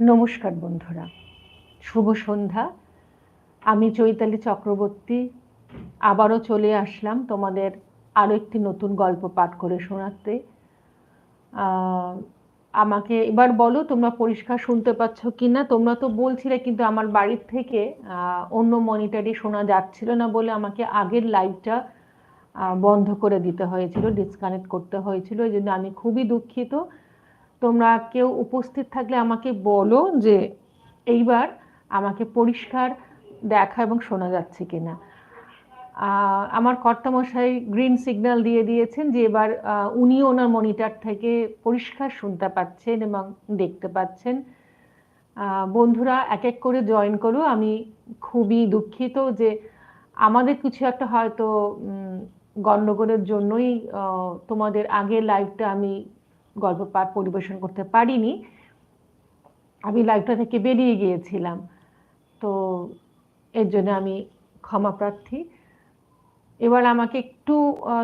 নমস্কার বন্ধুরা। শুভ সন্ধ্যা। আমি চৈতালি চক্রবর্তী। আবারও চলে আসলাম তোমাদের আরও একটি নতুন গল্প পাঠ করে শোনাতে। আমাকে এবার বলো, তোমরা পরিষ্কার শুনতে পাচ্ছ কি না তোমরা তো বলছিলে, কিন্তু আমার বাড়ির থেকে অন্য মনিটারে শোনা যাচ্ছিল না বলে আমাকে আগের লাইভটা বন্ধ করে দিতে হয়েছিল, ডিসকানেক্ট করতে হয়েছিল। এই জন্য আমি খুবই দুঃখিত। তোমরা কেউ উপস্থিত থাকলে আমাকে বলো যে এইবার আমাকে পরিষ্কার দেখা এবং শোনা যাচ্ছে কিনা। আমার কর্তামশাই গ্রিন সিগন্যাল দিয়ে দিয়েছেন যে এবার উনিও ওনার মনিটর থেকে পরিষ্কার শুনতে পাচ্ছেন এবং দেখতে পাচ্ছেন। বন্ধুরা, এক এক করে জয়েন করো। আমি খুবই দুঃখিত যে আমাদের কিছু একটা হয়তো গণ্ডগোলের জন্যই তোমাদের আগের লাইভটা আমি গল্প পাঠ পরিবেশন করতে পারিনি। আমি লাইভটা থেকে বেরিয়ে গিয়েছিলাম। তো এর জন্য আমি ক্ষমা প্রার্থী। এবার আমাকে একটু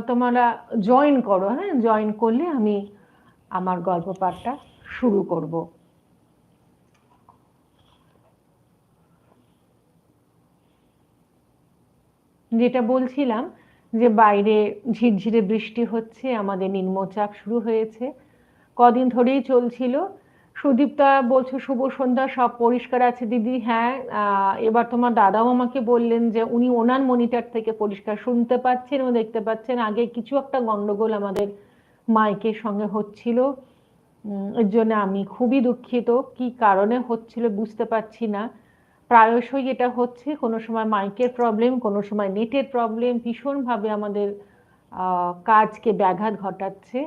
তোমরা জয়েন করো হ্যাঁ? জয়েন করলে আমি আমার গল্প পাঠটা শুরু করব। যেটা বলছিলাম যে বাইরে ঝিরঝিরে বৃষ্টি হচ্ছে, আমাদের নিম্নচাপ শুরু হয়েছে। কদিন ধরেই চলছিল। সুদীপ্তা বলছো, শুভ সন্ধ্যা, সব পরিষ্কার আছে দিদি। হ্যাঁ এবার তোমার দাদাও আমাকে বললেন যে উনি ওনার মনিটর থেকে পরিষ্কার শুনতে পাচ্ছেন ও দেখতে পাচ্ছেন। আগে কিছু একটা গন্ডগোল আমাদের মাইকের সঙ্গে হচ্ছিল। এর জন্য আমি খুবই দুঃখিত। কি কারণে হচ্ছিল বুঝতে পারছি না। প্রায়শই এটা হচ্ছে, কোনো সময় মাইকের প্রবলেম, কোনো সময় নেটের প্রবলেম। ভীষণভাবে আমাদের কাজকে ব্যাঘাত ঘটাচ্ছে।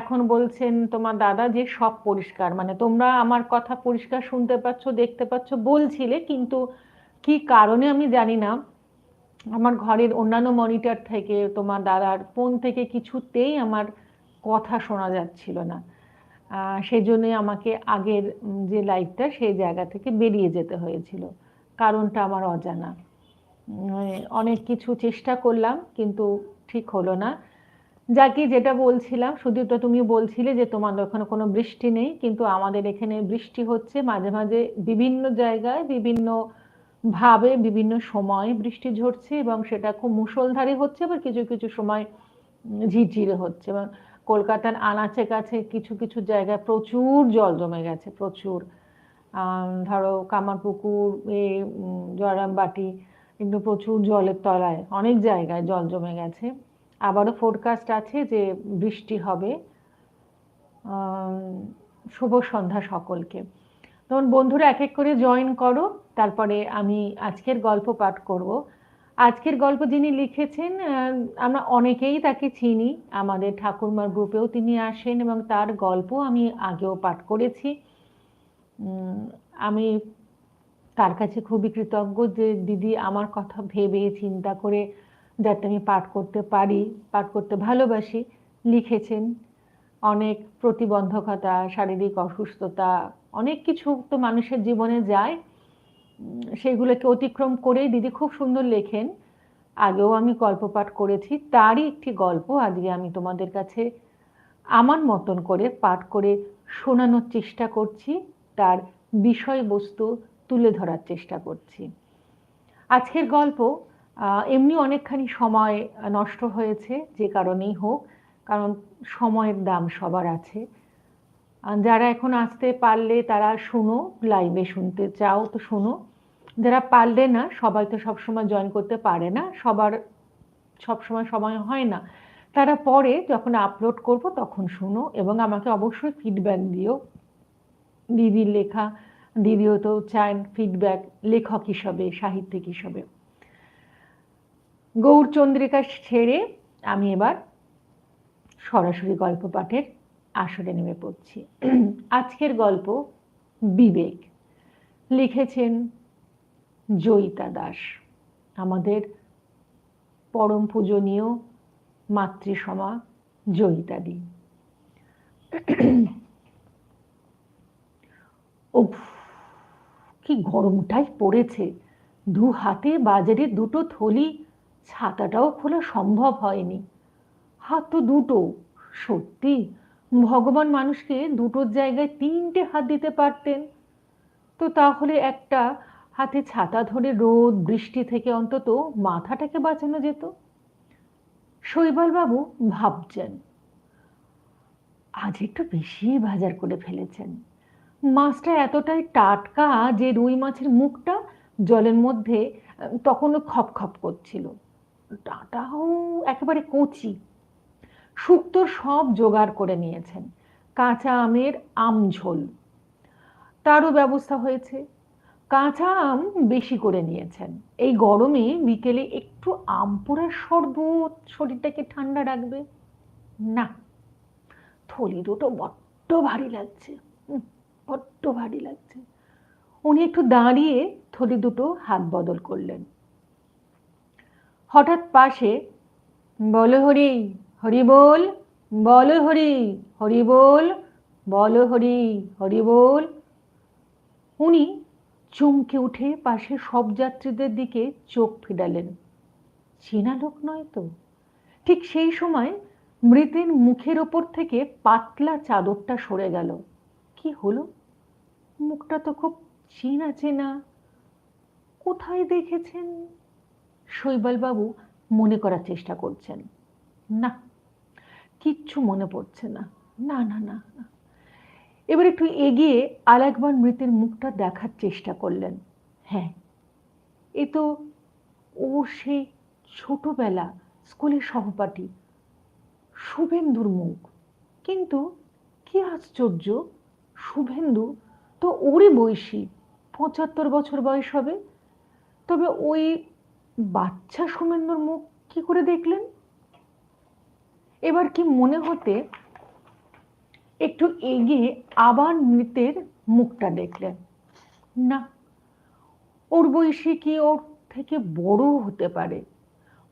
এখন বলছেন তোমার দাদা যে সব পরিষ্কার মানে তোমরা আমার কথা পরিষ্কার শুনতে পাচ্ছ, দেখতে পাচ্ছ, বলছিলে, কিন্তু কি কারণে আমি জানি না। আমার ঘরের অন্যান্য মনিটর থেকে, তোমার দাদার ফোন থেকে কিছুতেই আমার কথা শোনা যাচ্ছিল না। সেই জন্যই আমাকে আগের যে লাইভটা সেই জায়গা থেকে বেরিয়ে যেতে হয়েছিল। কারণটা আমার অজানা। মানে অনেক কিছু চেষ্টা করলাম, কিন্তু ঠিক হলো না। যাকে যেটা বলছিলাম তো তুমি বলছিলে যে তোমাদের ওখানে কোনো বৃষ্টি নেই, কিন্তু আমাদের এখানে বৃষ্টি হচ্ছে মাঝে মাঝে বিভিন্ন জায়গায়, বিভিন্ন ভাবে, বিভিন্ন সময় বৃষ্টি ঝরছে এবং সেটা খুব মুসলধারে হচ্ছে, আবার কিছু কিছু সময় ঝিরঝিরে হচ্ছে। এবং কলকাতার আনাচে কাছে কিছু কিছু জায়গায় প্রচুর জল জমে গেছে, প্রচুর। ধরো কামারপুকুর, এ জয়রামবাটি কিন্তু প্রচুর জলের তলায়, অনেক জায়গায় জল জমে গেছে। আবারও ফোরকাস্ট আছে যে বৃষ্টি হবে শুভ সন্ধ্যা সকলকে। তখন বন্ধুরা এক এক করে জয়েন করো, তারপরে আমি আজকের গল্প পাঠ করব। আজকের গল্প যিনি লিখেছেন আমরা অনেকেই তাকে চিনি, আমাদের ঠাকুরমার গ্রুপেও তিনি আসেন এবং তার গল্প আমি আগেও পাঠ করেছি। আমি তার কাছে খুবই কৃতজ্ঞ যে দিদি আমার কথা ভেবে চিন্তা করে যাতে আমি পাঠ করতে পারি, পাঠ করতে ভালোবাসি, লিখেছেন। অনেক প্রতিবন্ধকতা, শারীরিক অসুস্থতা, অনেক কিছু তো মানুষের জীবনে যায়। সেগুলোকে অতিক্রম করেই দিদি খুব সুন্দর লেখেন। আগেও আমি গল্প পাঠ করেছি, তারই একটি গল্প আজকে আমি তোমাদের কাছে আমার মতন করে পাঠ করে শোনানোর চেষ্টা করছি, তার বিষয়বস্তু তুলে ধরার চেষ্টা করছি। আজকের গল্প এমনি অনেকখানি সময় নষ্ট হয়েছে, যে কারণেই হোক, কারণ সময়ের দাম সবার আছে। যারা এখন আসতে পারলে তারা শুনো লাইভে শুনতে চাও তো শোনো। যারা পারলে না, সবাই তো সবসময় জয়েন করতে পারে না, সবার সবসময় সময় হয় না। তারা পরে যখন আপলোড করব তখন শুনো এবং আমাকে অবশ্যই ফিডব্যাক দিও। দিদির লেখা, দিদিও তো চান ফিডব্যাক লেখক হিসাবে, সাহিত্যিক হিসাবে। গৌরচন্দ্রিকা ছেড়ে আমি এবার সরাসরি গল্প পাঠের আসরে নেমে পড়ছি। আজকের গল্প বিবেক। লিখেছেন জয়িতা দাস। আমাদের পরম পূজনীয় মাতৃসমা জয়িতাদি ও কি গরমটাই পড়েছে। দু হাতে বাজারে দুটো থলি ছাতাটাও খোলা সম্ভব হয়নি। হাত তো দুটো। সত্যি, ভগবান মানুষকে দুটোর জায়গায় তিনটে হাত দিতে পারতেন। তো তাহলে একটা হাতে ছাতা ধরে রোদ, বৃষ্টি থেকে অন্তত মাথাটাকে বাঁচানো যেত? শৈবালবাবু ভাবছেন, আজ একটু বেশি বাজার করে ফেলেছেন। মাছটা এতটাই টাটকা যে রুই মাছের মুখটা জলের মধ্যে, তখনও খপ খপ করছিল। ডাটাও একেবারে কচি। শুক্তোর সব জোগাড় করে নিয়েছেন। কাঁচা আমের আম ঝোল। তারও ব্যবস্থা হয়েছে। কাঁচা আম বেশি করে নিয়েছেন। এই গরমে বিকেলে একটু আম পোড়ার শরবত শরীরটাকে ঠান্ডা রাখবে। না, থলি দুটো বড্ড ভারী লাগছে। বড্ড ভারী লাগছে। উনি একটু দাঁড়িয়ে থলি দুটো হাত বদল করলেন। হঠাৎ পাশে, বল হরি হরি বল বল হরি হরি বল বল হরি হরি বল। উনি চমকে উঠে পাশে সব যাত্রীদের দিকে চোখ ফিরালেন। চেনা লোক নয় তো। ঠিক সেই সময় মৃতের মুখের ওপর থেকে পাতলা চাদরটা সরে গেল। কি হলো? মুখটা তো খুব চেনা চেনা। কোথায় দেখেছেন? শৈবালবাবু মনে করার চেষ্টা করছেন। না, কিচ্ছু মনে পড়ছে না। না না না না। এবার একটু এগিয়ে আর একবার মৃতের মুখটা দেখার চেষ্টা করলেন। হ্যাঁ এ তো ও সেই ছোটবেলা স্কুলের সহপাঠী, শুভেন্দুর মুখ। কিন্তু কি আশ্চর্য, শুভেন্দু তো ওরই বয়সী, পঁচাত্তর বছর বয়স হবে। তবে ওই বাচ্চা শুভেন্দুর মুখ কি করে দেখলেন? এবার কি মনে হতে একটু এগিয়ে আবার মৃতের মুখটা দেখলেন। না, ওর বয়সী কি ওর থেকে বড় হতে পারে?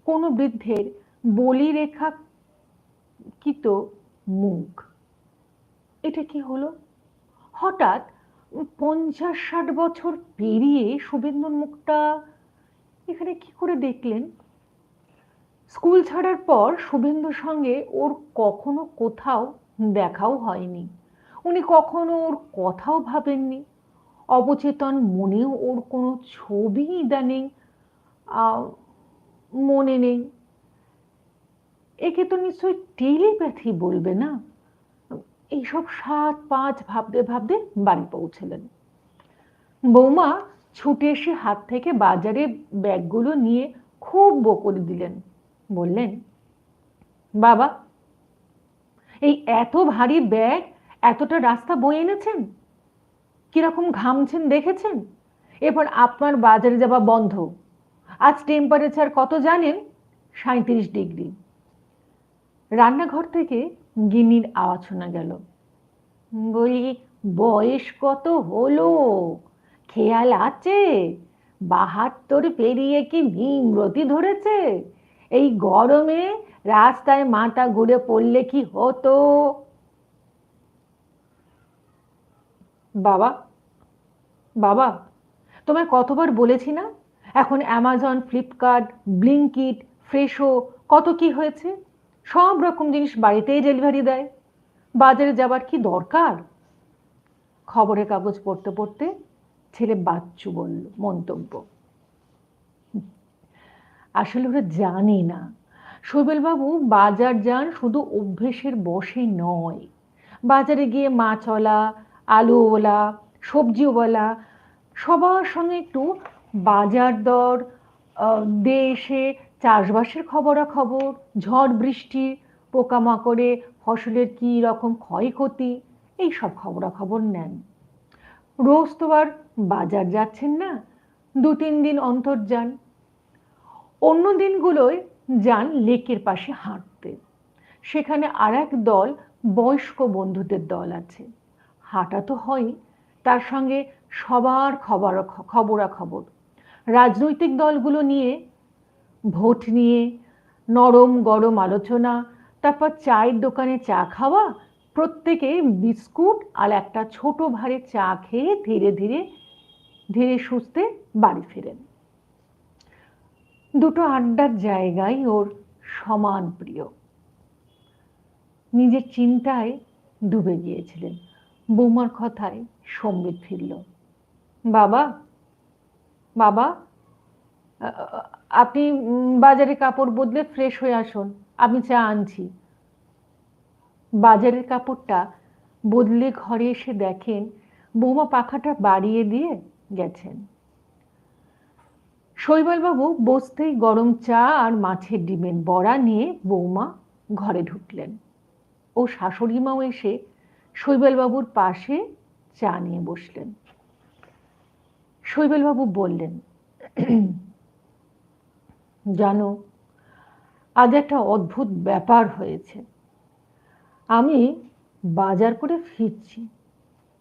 কোনো বৃদ্ধের বলি রেখা কি তো মুখ? এটা কি হলো? হঠাৎ পঞ্চাশ ষাট বছর পেরিয়ে শুভেন্দুর মুখটা এখানে কি করে দেখলেন? স্কুল ছাড়ার পর শুভেন্দুর সঙ্গে ওর কখনো কোথাও দেখাও হয়নি। উনি কখনো ওর কথাও ভাবেননি। অবচেতন মনেও ওর কোনো ছবি ইদানিং মনে নেই। একে তো নিশ্চয়ই টেলিপ্যাথি বলবে না? এইসব সাত পাঁচ ভাবতে ভাবতে বাড়ি পৌঁছলেন। বৌমা ছুটে এসে হাত থেকে বাজারে ব্যাগগুলো নিয়ে খুব বকরি দিলেন। বললেন, বাবা, এই এত ভারী ব্যাগ এতটা রাস্তা বয়ে এনেছেন? কীরকম ঘামছেন দেখেছেন? এরপর আপনার বাজারে যাওয়া বন্ধ। আজ টেম্পারেচার কত জানেন? সাঁত্রিশ ডিগ্রি। রান্নাঘর থেকে গিনির আওয়াজ শোনা গেল, বলি, বয়স কত হলো? খেয়াল আছে? বাহাত্তর পেরিয়ে কি ভীমরতি ধরেছে? এই গরমে রাস্তায় মাথা ঘুরে পড়লে কি হতো? বাবা বাবা, তোমায় কতবার বলেছি না? এখন অ্যামাজন ফ্লিপকার্ট ব্লিঙ্কিট ফ্রেশো কত কি হয়েছে? সব রকম জিনিস বাড়িতেই ডেলিভারি দেয়। বাজারে যাবার কি দরকার? খবরের কাগজ পড়তে পড়তে ছেলে বাচ্চু বলল, মন্তব্য। আসলে ওরা জানে না। শৈবেলবাবু বাজার যান শুধু অভ্যেসের বসে নয়। বাজারে গিয়ে মাছওয়ালা আলুওয়ালা সবজিওয়ালা সবার সঙ্গে একটু বাজার দর দেশে চাষবাসের খবরাখবর, ঝড় বৃষ্টি, পোকামাকড়ে ফসলের কী রকম ক্ষয়ক্ষতি এই সব খবরাখবর নেন। রোজ তো আর বাজার যাচ্ছেন না, দু তিন দিন অন্তর যান। অন্য দিনগুলোয় যান লেকের পাশে হাঁটতে। সেখানে আর এক দল বয়স্ক বন্ধুদের দল আছে। হাঁটা তো হয় তার সঙ্গে সবার খবর, খবরাখবর। রাজনৈতিক দলগুলো নিয়ে ভোট নিয়ে নরম গরম আলোচনা, তারপর চায়ের দোকানে চা খাওয়া প্রত্যেকে বিস্কুট আর একটা ছোট ভারে চা খেয়ে ধীরে ধীরে ধীরে সুস্থে বাড়ি ফেরেন। দুটো আড্ডার জায়গায় ওর সমান প্রিয়। নিজের চিন্তায় ডুবে গিয়েছিলেন। বৌমার কথায় সম্বিত ফিরল। বাবা বাবা আপনি বাজারে কাপড় বদলে ফ্রেশ হয়ে আসুন। আমি চা আনছি। বাজারের কাপড়টা বদলে ঘরে এসে দেখেন, বৌমা পাখাটা বাড়িয়ে দিয়ে গেছেন। শৈবালবাবু বসতেই গরম চা আর মাছের ডিমের বড়া নিয়ে বৌমা ঘরে ঢুকলেন ও শাশুড়ি মাও এসে শৈবালবাবুর পাশে চা নিয়ে বসলেন। শৈবালবাবু বললেন, জানো, আজ একটা অদ্ভুত ব্যাপার হয়েছে। আমি বাজার করে ফিরছি।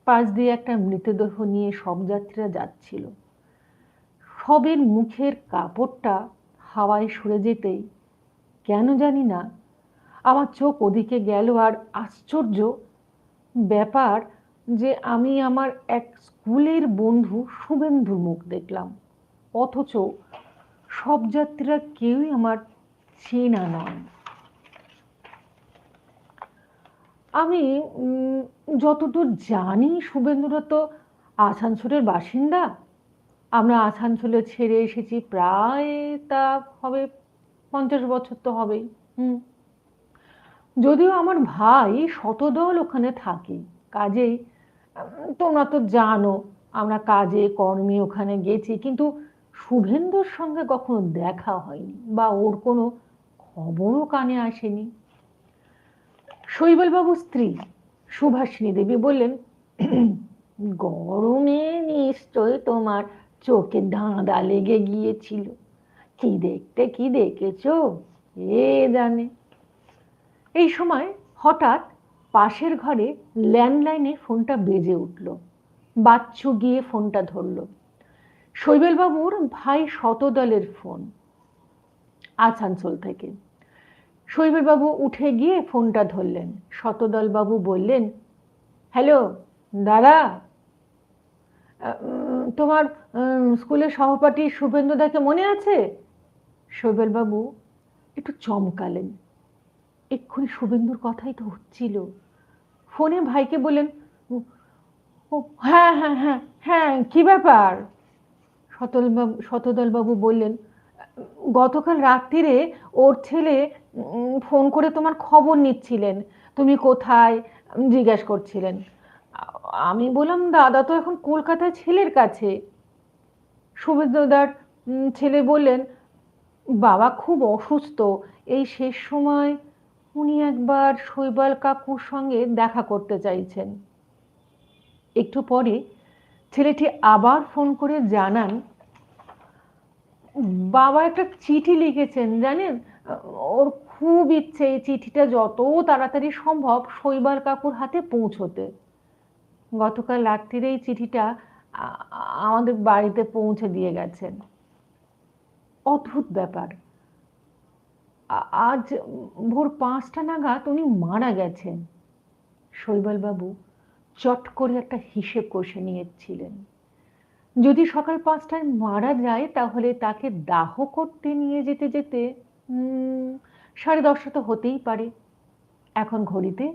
পাশ দিয়ে একটা মৃতদেহ নিয়ে সব যাত্রীরা যাচ্ছিল। সবের মুখের কাপড়টা হাওয়ায় সরে যেতেই, কেন জানি না, আমার চোখ ওদিকে গেল আর আশ্চর্য ব্যাপার যে আমি আমার এক স্কুলের বন্ধু শুভেন্দুর মুখ দেখলাম। অথচ সব যাত্রীরা কেউই আমার চেনা নয় আমি যতদূর জানি শুভেন্দুরা তো আসানসোলের বাসিন্দা। আমরা আসানসোলে ছেড়ে এসেছি প্রায় তা হবে পঞ্চাশ বছর তো হবেই, হুম। যদিও আমার ভাই শতদল ওখানে থাকে, কাজেই তোমরা তো জানো আমরা কাজে, কর্মে ওখানে গেছি, কিন্তু শুভেন্দুর সঙ্গে কখনো দেখা হয়নি বা ওর কোনো খবরও কানে আসেনি। শৈবলবাবুর স্ত্রী সুভাষিনী দেবী বললেন, গরমে নিশ্চয় তোমার চোখে ধাঁধা লেগে গিয়েছিল। কি দেখতে, কি দেখেছ এ জানে। এই সময় হঠাৎ পাশের ঘরে ল্যান্ডলাইনে ফোনটা বেজে উঠল। বাচ্চু গিয়ে ফোনটা ধরল। শৈবেলবাবুর ভাই শতদলের ফোন, আসানসোল থেকে। শৈবেলবাবু উঠে গিয়ে ফোনটা ধরলেন। শতদলবাবু বললেন, হ্যালো, দাদা। তোমার স্কুলের সহপাঠী শুভেন্দুদাকে মনে আছে? শৈবেলবাবু একটু চমকালেন। এক্ষুনি শুভেন্দুর কথাই তো হচ্ছিল। ফোনে ভাইকে বললেন হ্যাঁ হ্যাঁ হ্যাঁ হ্যাঁ কি ব্যাপার? শতলবাবু শতদলবাবু বললেন, গতকাল রাত্রিরে ওর ছেলে ফোন করে তোমার খবর নিচ্ছিলেন। তুমি কোথায়? জিজ্ঞেস করছিলেন। আমি বললাম, দাদা তো এখন কলকাতায় ছেলের কাছে। শুভেন্দুদার ছেলে বললেন, বাবা খুব অসুস্থ। এই শেষ সময় উনি একবার শৈবাল কাকুর সঙ্গে দেখা করতে চাইছেন। একটু পরে ছেলেটি আবার ফোন করে জানান, বাবা একটা চিঠি লিখেছেন জানেন? ওর খুব ইচ্ছে এই চিঠিটা যত তাড়াতাড়ি সম্ভব শৈবাল কাকুর হাতে পৌঁছতে। গতকাল রাত্রির এই চিঠিটা আমাদের বাড়িতে পৌঁছে দিয়ে গেছেন। অদ্ভুত ব্যাপার। আজ ভোর পাঁচটা নাগাদ উনি মারা গেছেন। শৈবালবাবু চট করে একটা হিসেব কষে নিয়েছিলেন। যদি সকাল পাঁচটায় মারা যায় তাহলে তাকে দাহ করতে নিয়ে যেতে যেতে সাড়ে দশটা তো হতেই পারে। এখন ঘড়িতে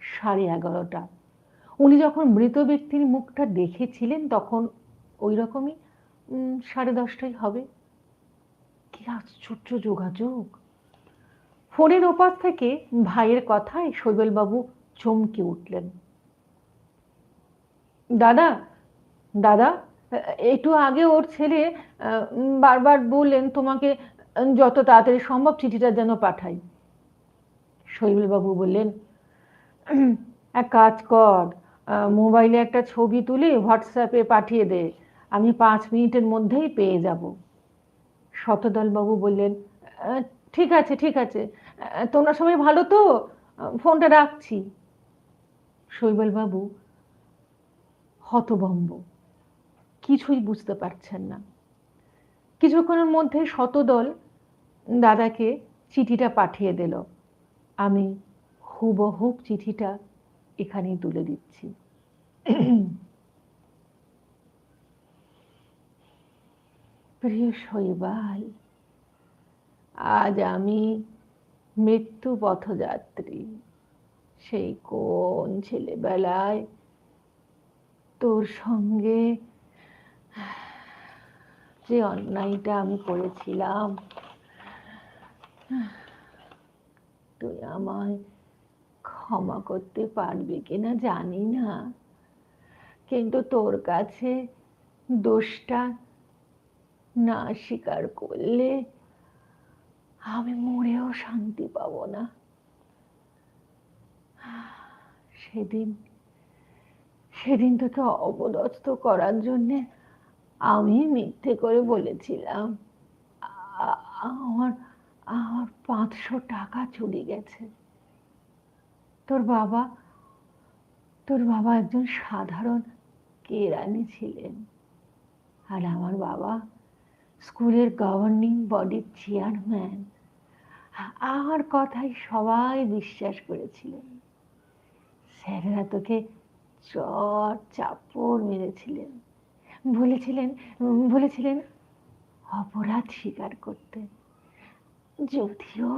সাড়ে এগারোটা। উনি যখন মৃত ব্যক্তির মুখটা দেখেছিলেন, তখন ওই রকমই সাড়ে দশটাই হবে। কি আশ্চর্য যোগাযোগ। ফোনের ওপার থেকে ভাইয়ের কথায় শৈবলবাবু চমকে উঠলেন। দাদা দাদা একটু আগে ওর ছেলে বারবার বললেন তোমাকে যত তাড়াতাড়ি সম্ভব চিঠিটা যেন পাঠাই। শৈবলবাবু বললেন এক কাজ কর মোবাইলে একটা ছবি তুলে হোয়াটসঅ্যাপে পাঠিয়ে দে, আমি পাঁচ মিনিটের মধ্যেই পেয়ে যাব। শতদলবাবু বললেন ঠিক আছে ঠিক আছে তোমরা সবাই ভালো তো? ফোনটা রাখছি। শৈবলবাবু হতভম্ব, কিছুই বুঝতে পারছেন না। কিছুক্ষণের মধ্যে শতদল দাদাকে চিঠিটা পাঠিয়ে দিল। আমি হুবহুব চিঠিটা এখানেই তুলে দিচ্ছি। প্রিয় শৈবাল, আজ আমি মৃত্যু পথযাত্রী। সেই কোন ছেলেবেলায় তোর সঙ্গে যে অন্যায়টা আমি করেছিলাম তুই আমায় ক্ষমা করতে পারবি কিনা জানি না। কিন্তু তোর কাছে দোষটা না স্বীকার করলে আমি মরেও শান্তি পাব না। সেদিন সেদিন তোকে অবদস্ত করার জন্যে আমি মিথ্যে করে বলেছিলাম। আমার আমার পাঁচশো টাকা চুরি গেছে। তোর বাবা তোর বাবা একজন সাধারণ কেরানি ছিলেন। আর আমার বাবা স্কুলের গভর্নিং বডির চেয়ারম্যান আমার কথাই সবাই বিশ্বাস করেছিলেন। স্যারেরা তোকে চট চাপড় মেরেছিলেন। বলেছিলেন বলেছিলেন অপরাধ স্বীকার করতে। যদিও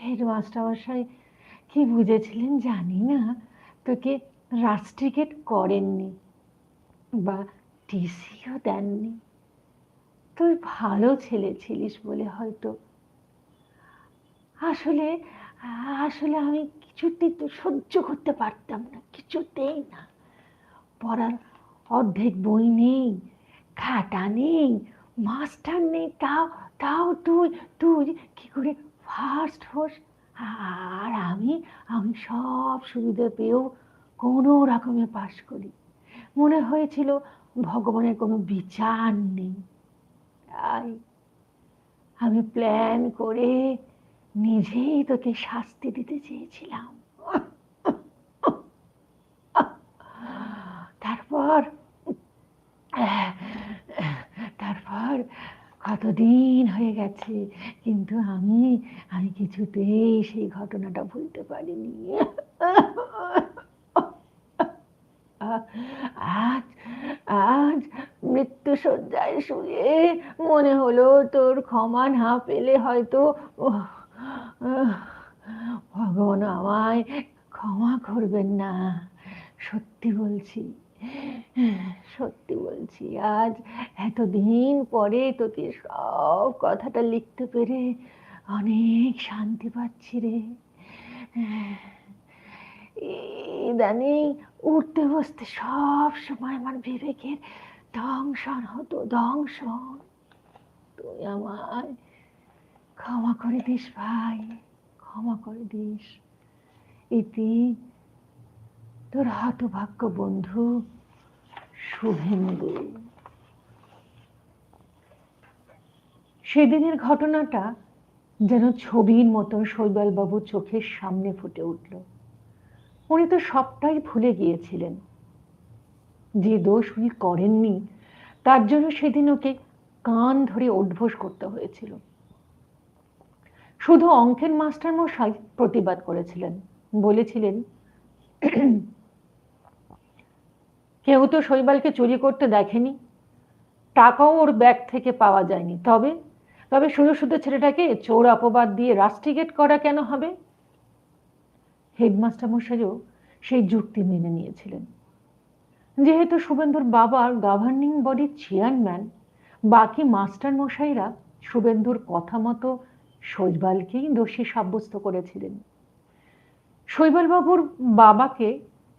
হেডমাস্টারমশাই কি বুঝেছিলেন জানি না, তোকে রাস্ট্রিকেট করেননি বা টিসিও দেননি। তুই ভালো ছেলে ছিলিস বলে হয়তো। আসলে আসলে আমি কিছুতেই তো সহ্য করতে পারতাম না, কিছুতেই না। পড়ার অর্ধেক বই নেই, খাতা নেই, মাস্টার নেই, তাও তাও তুই তুই কি করে ফার্স্ট হোস? আর আমি আমি সব সুবিধা পেয়েও কোনো রকমে পাশ করি। মনে হয়েছিল ভগবানের কোনো বিচার নেই। তাই আমি প্ল্যান করে নিজেই তোকে শাস্তি দিতে চেয়েছিলাম। তারপর তারপর কতদিন হয়ে গেছে, কিন্তু আমি আমি কিছুতেই সেই ঘটনাটা ভুলতে পারিনি। আজ আজ মৃত্যু শয্যায় শুয়ে মনে হলো তোর ক্ষমা না পেলে হয়তো, ভগবান আমায় ক্ষমা করবেন না, সত্যি বলছি। সত্যি বলছি, আজ এতদিন পরে তোকে সব কথাটা লিখতে পেরে অনেক শান্তি পাচ্ছি রে। ইদানিং উঠতে বসতে সব সময় আমার বিবেকের দংশন হতো, দংশন। তুই আমায় ক্ষমা করে দিস ভাই, ক্ষমা করে দিস। ইতি তোর হতভাগ্য বন্ধু শুভেন্দু। সেদিনের ঘটনাটা যেন ছবির মতন শৈবালবাবু চোখের সামনে ফুটে উঠল। উনি তো সবটাই ভুলে গিয়েছিলেন। যে দোষ উনি করেননি, তার জন্য সেদিন ওকে কান ধরে অভ্যোস করতে হয়েছিল। শুধু অঙ্কের মাস্টার মশাই প্রতিবাদ করেছিলেন, বলেছিলেন কেউ তো শৈবালকে চুরি করতে দেখেনি। টাকাও ওর ব্যাগ থেকে পাওয়া যায়নি। তবে তবে শুধু শুধু ছেলেটাকে চোর অপবাদ দিয়ে রাস্টিগেট করা কেন হবে? হেডমাস্টার মশাইও সেই যুক্তি মেনে নিয়েছিলেন। যেহেতু শুভেন্দুর বাবার গভর্নিং বডির চেয়ারম্যান বাকি মাস্টার মশাইরা শুভেন্দুর কথা মতো শৈবালকেই দোষী সাব্যস্ত করেছিলেন। শৈবালবাবুর বাবাকে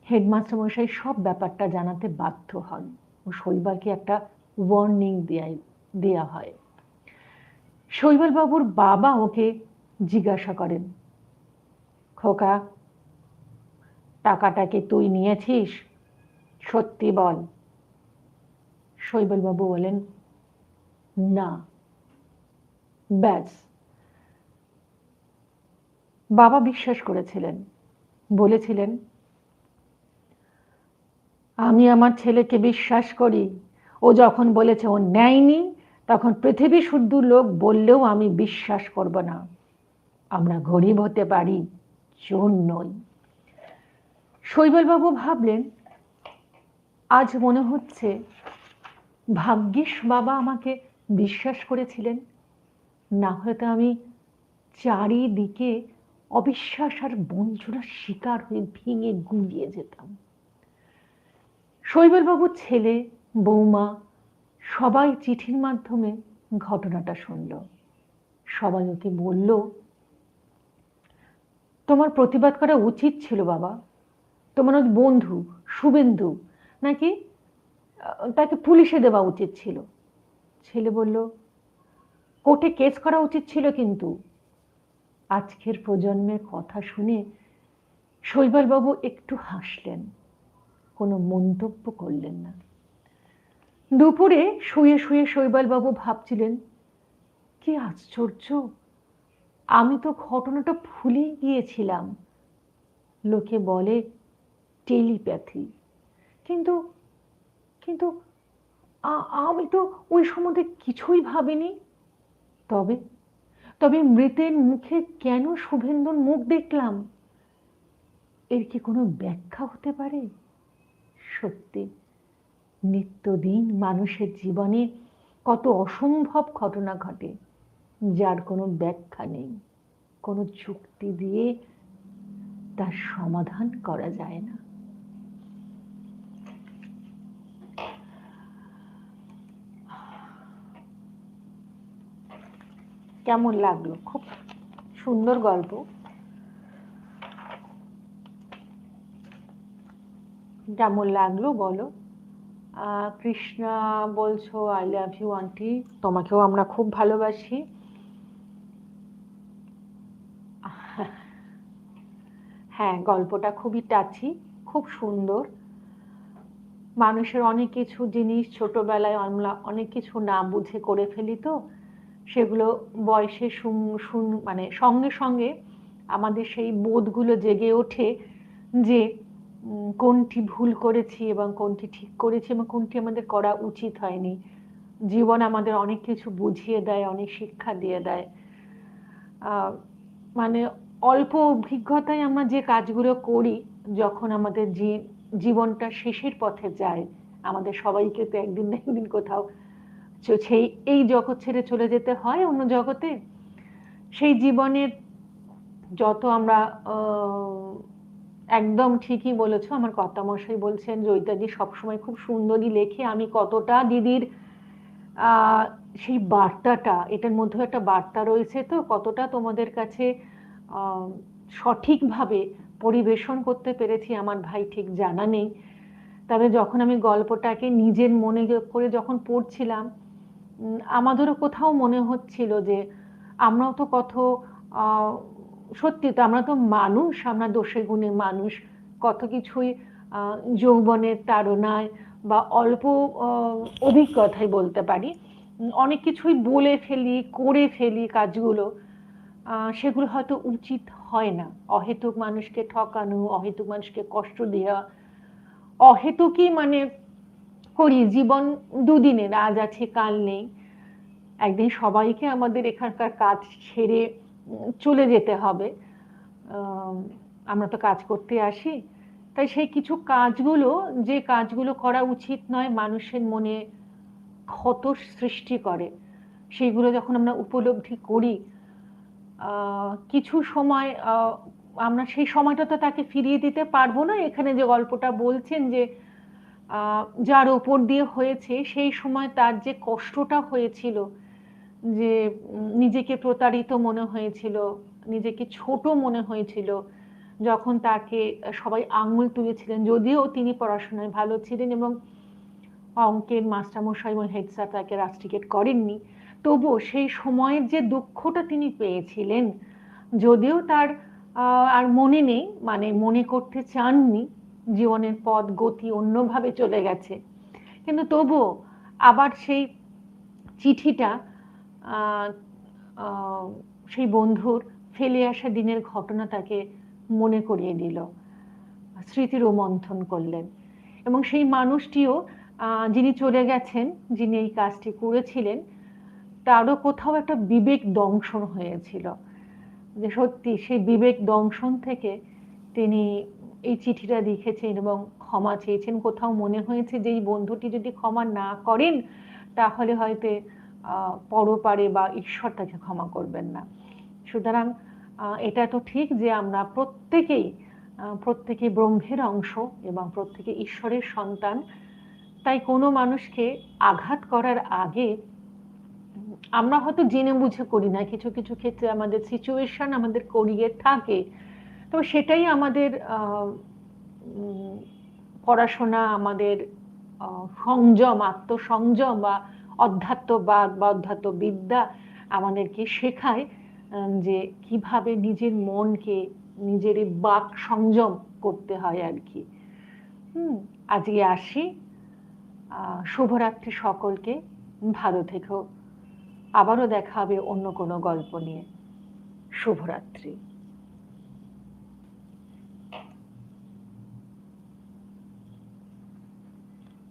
হেডমাস্টার মশাই সব ব্যাপারটা জানাতে বাধ্য হন ও শৈবালকে একটা ওয়ার্নিং দেয় দেয়া হয়। শৈবালবাবুর বাবা ওকে জিজ্ঞাসা করেন, খোকা টাকাটাকে তুই নিয়েছিস? সত্যি বল। শৈবালবাবু বলেন, না। ব্যাস। বাবা বিশ্বাস করেছিলেন, বলেছিলেন আমি আমার ছেলেকে বিশ্বাস করি। ও যখন বলেছে ও নেয়নি, তখন পৃথিবী শুদ্ধ লোক বললেও আমি বিশ্বাস করব না। আমরা গরিব হতে পারি, চোর নই। শৈবলবাবু ভাবলেন, আজ মনে হচ্ছে ভাগ্যিস বাবা আমাকে বিশ্বাস করেছিলেন। না হলে তো আমি চারিদিকে অবিশ্বাস আর বঞ্চনার শিকার হয়ে ভেঙে গুলিয়ে যেতাম। শৈবালবাবুর ছেলে, বৌমা সবাই চিঠির মাধ্যমে ঘটনাটা শুনল। সবাই ওকে বলল, তোমার প্রতিবাদ করা উচিত ছিল বাবা। তোমার ওই বন্ধু, শুভেন্দু, নাকি তাকে পুলিশে দেওয়া উচিত ছিল? ছেলে বলল, কোর্টে কেস করা উচিত ছিল কিন্তু। আজকের প্রজন্মের কথা শুনে শৈবালবাবু একটু হাসলেন। কোনো মন্তব্য করলেন না। দুপুরে শুয়ে শুয়ে শৈবালবাবু ভাবছিলেন, কি আশ্চর্য! আমি তো ঘটনাটা ভুলেই গিয়েছিলাম। লোকে বলে, টেলিপ্যাথি। কিন্তু কিন্তু আমি তো ওই সম্বন্ধে কিছুই ভাবিনি। তবে তবে মৃতের মুখে কেন শুভেন্দুর মুখ দেখলাম? এর কি কোনো ব্যাখ্যা হতে পারে? সত্যি। নিত্যদিন মানুষের জীবনে কত অসম্ভব ঘটনা ঘটে, যার কোনো ব্যাখ্যা নেই, কোনো যুক্তি দিয়ে তার সমাধান করা যায় না। কেমন লাগল? খুব সুন্দর গল্প। কেমন লাগল বলো? কৃষ্ণা বলছো আই লাভ ইউ আন্টি তোমাকেও আমরা খুব ভালোবাসি। হ্যাঁ গল্পটা খুবই টাচি খুব সুন্দর। মানুষের অনেক কিছু জিনিস ছোটবেলায় আমরা অনেক কিছু না বুঝে করে ফেলি তো। সেগুলো বয়সে মানে সঙ্গে সঙ্গে আমাদের সেই বোধগুলো জেগে ওঠে যে কোনটি ভুল করেছি এবং কোনটি ঠিক করেছি এবং কোনটি আমাদের করা উচিত হয়নি। জীবন আমাদের অনেক কিছু বুঝিয়ে দেয়, অনেক শিক্ষা দিয়ে দেয়। মানে অল্প অভিজ্ঞতায় আমরা যে কাজগুলো করি, যখন আমাদের জীবনটা শেষের পথে যায়, আমাদের সবাইকে তো একদিন না একদিন কোথাও সেই, এই জগৎ ছেড়ে চলে যেতে হয় অন্য জগতে। সেই জীবনের যত আমরা একদম ঠিকই বলেছ। আমার কর্তামশাই বলছেন জয়িতাদি সবসময় খুব সুন্দরই লেখে। আমি কতটা দিদির সেই বার্তাটা, এটার মধ্যে একটা বার্তা রয়েছে তো, কতটা তোমাদের কাছে সঠিকভাবে পরিবেশন করতে পেরেছি আমার ভাই ঠিক জানা নেই। তবে যখন আমি গল্পটাকে নিজের মনে করে যখন পড়ছিলাম আমাদেরও কোথাও মনে হচ্ছিল যে, আমরাও তো কত সত্যি তো আমরা তো মানুষ, আমরা দোষে গুণে মানুষ। কত কিছুই যৌবনের তাড়নায় বা অল্প অভিজ্ঞতায় বলতে পারি। অনেক কিছুই বলে ফেলি, করে ফেলি কাজগুলো সেগুলো হয়তো উচিত হয় না। অহেতুক মানুষকে ঠকানো, অহেতুক মানুষকে কষ্ট দেওয়া, অহেতুকই মানে করি, জীবন দুদিনের, আজ আছে, কাল নেই। একদিন সবাইকে আমাদের এখানকার কাজ ছেড়ে চলে যেতে হবে। আমরা তো কাজ করতে আসি। তাই সেই কিছু কাজগুলো, যে কাজগুলো করা উচিত নয়, মানুষের মনে ক্ষত সৃষ্টি করে। সেইগুলো যখন আমরা উপলব্ধি করি কিছু সময় আমরা সেই সময়টা তো তাকে ফিরিয়ে দিতে পারব না। এখানে যে গল্পটা বলছেন যে যার ওপর দিয়ে হয়েছে, সেই সময় তার যে কষ্টটা হয়েছিল যে নিজেকে প্রতারিত মনে হয়েছিল, নিজেকে ছোট মনে হয়েছিল, যখন তাকে সবাই আঙুল তুলেছিলেন, যদিও তিনি পড়াশোনায় ভালো ছিলেন এবং অঙ্কের মাস্টারমশাই এবং হেড তাকে রাস্ট্রিকেট করেননি, তবুও সেই সময়ের যে দুঃখটা তিনি পেয়েছিলেন, যদিও তার আর মনে নেই মানে মনে করতে চাননি, জীবনের পথ, গতি অন্যভাবে চলে গেছে। কিন্তু তবুও আবার সেই চিঠিটা সেই বন্ধুর ফেলে আসা দিনের ঘটনা তাকে মনে করিয়ে দিল স্মৃতি রোমন্থন করলেন। এবং সেই মানুষটিও যিনি চলে গেছেন, যিনি এই কাজটি করেছিলেন, তারও কোথাও একটা বিবেক দংশন হয়েছিল। যে সত্যি সেই বিবেক দংশন থেকে তিনি এই চিঠিটা লিখেছেন এবং ক্ষমা চেয়েছেন। কোথাও মনে হয়েছে যে এই বন্ধুটি যদি ক্ষমা না করেন, তাহলে হয়তো পরপারে বা ঈশ্বর তাকে ক্ষমা করবেন না। সুতরাং এটা তো ঠিক যে আমরা প্রত্যেকেই প্রত্যেকে ব্রহ্মের অংশ এবং প্রত্যেকে ঈশ্বরের সন্তান। তাই কোনো মানুষকে আঘাত করার আগে আমরা হয়তো জেনে বুঝে করি না, কিছু কিছু ক্ষেত্রে আমাদের সিচুয়েশন আমাদের করিয়ে থাকে। তো সেটাই আমাদের পড়াশোনা, আমাদের সংযম, আত্মসংযম বা অধ্যাত্মবাদ বা অধ্যাত্ম বিদ্যা আমাদেরকে শেখায় যে কীভাবে নিজের মনকে, নিজের বাক সংযম করতে হয় আর কি। হুম, আজকে আসি। শুভরাত্রি সকলকে। ভালো থেকো। আবারও দেখা হবে অন্য কোনো গল্প নিয়ে। শুভরাত্রি।